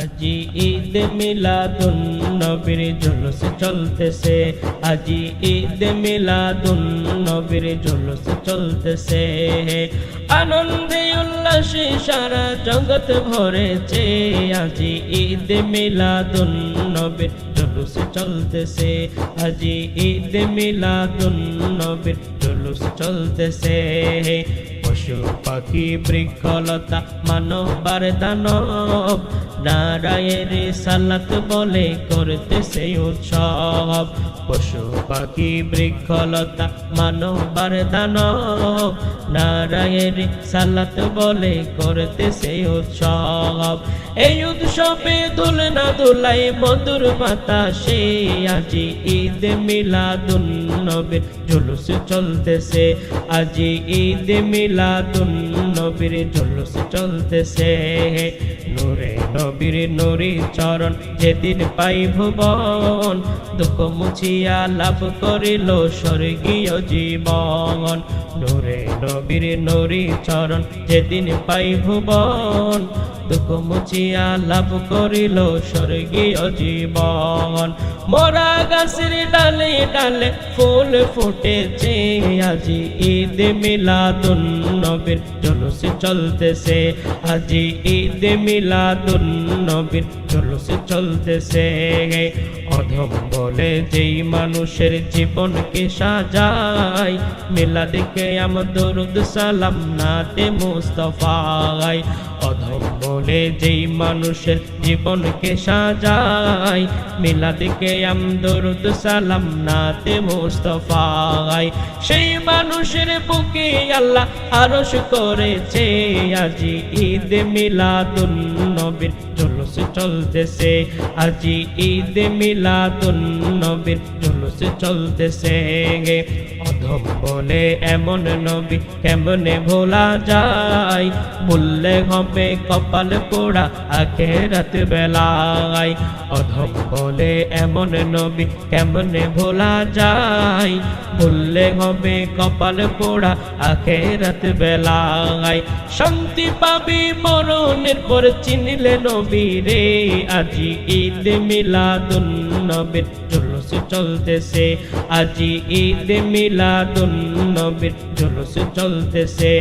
আজি ঈদ মিলাদুন নবীর জুলুস চলতেছে। আজি ঈদ মিলাদুন নবীর জুলুস চলতেছে। আনন্দে উল্লাসে সারা জগৎ ভরেছে। আজি ঈদ মিলাদুন নবীর জুলুস চলতেছে। আজি ঈদ মিলাদুন নবীর জুলুস চলতেছে। পশু পাখি বৃক্ষলতা মানবার দানব। নারায়ের সালাত বলে করতেছে উৎসব। পশু পাখি বৃক্ষলতা মানবার দানব নারায়ের সালাত বলে করতেছে উৎসব। এই উৎসবে দুলনা দুলাই মধুর বাতাসে আজি ঈদ মিলাদুন নবীর জুলুস চলতেছে। আজি ঈদ মিলাদুন নবীর জুলুস চলতেছে। নূরে নবীর নুরি চরণ যেদিন পাই ভুবন দুঃখ মুছিয়া লাভ করিল স্বর্গীয় জীবন। নূরে নবীর নুরি চরণ যেদিন পাই ভুবন দুঃখ মুছিয়া লাভ করিল স্বর্গীয় জীবন। মরা গাছের ডালে ডালে ফুল ফুটেছে, আজি ঈদ মিলাদুন নবীর জলুস চলতেছে। আজি ঈদ মিলাদুন নবীর জলুস চলতেছে। অধম বলে যেই মানুষের জীবনকে সাজায় মিলাদিকে আমার দরুদ সালাম নাতে মুস্তফায়। অধম বলে যেই মানুষের জীবনকে সাজায় মিলাদিকে আম দরুদ সালাম নাতে মুস্তফায়। সেই মানুষের বুকে আল্লাহ আরশ করেছে, আজি ঈদ মিলাদুন নবীর জুলুস চলতেছে। আজি ঈদ মিলাদুন নবীর জুলুস চলতেছে অধম বলে এমন নবী কেমনে ভোলা যায়? বললে হবে কপাল পোড়া আখেরাত বেলায়। অধম বলে এমন নবী কেমনে ভোলা যায়? বললে হবে কপাল পোড়া আখেরাত বেলায়। শান্তি পাবি মরণের পর চিনিলে নবী রে আজি ঈদ মিলাদুন নবীর জুলুস চলতেছে। আজি ঈদ মিলাদুন নবীর চলতেছে।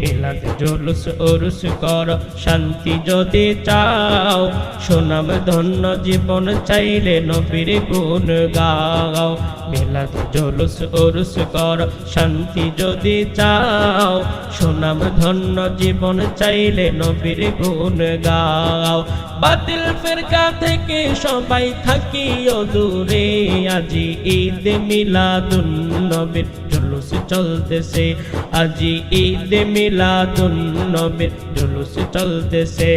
মিলাদ উরুস কর, শান্তি যদি চাও, সোনাম ধন্য জীবন চাইলে নবীর গুণ গাও। মিলাদ জুলুস, উরুস কর, শান্তি যদি চাও, সোনাম ধন্য জীবন চাইলে নবীর গুণ গাও। বাতিল ফেরকা থেকে সবাই থাকি দূরে, আজি ঈদ মিলাদুন নবীর জুলুস চলতেছে। আজি ঈদ মিলাদুন নবীর জুলুস চলতেছে।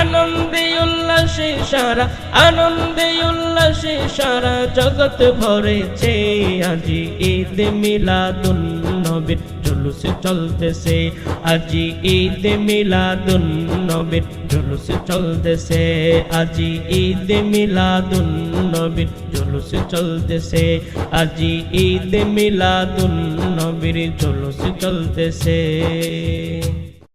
আনন্দে উল্লাসে সারা আনন্দে উল্লাসে সারা জগৎ ভরেছে। আজি ঈদ মিলাদুন নবীর জুলুস চলতেছে। আজি ঈদ মিলাদুন নবীর জুলুস চলতেছে। আজি ঈদ মিলাদুন নবীর জুলুস চলতেছে। আজি ঈদ মিলাদুন নবীর জুলুস চলতেছে।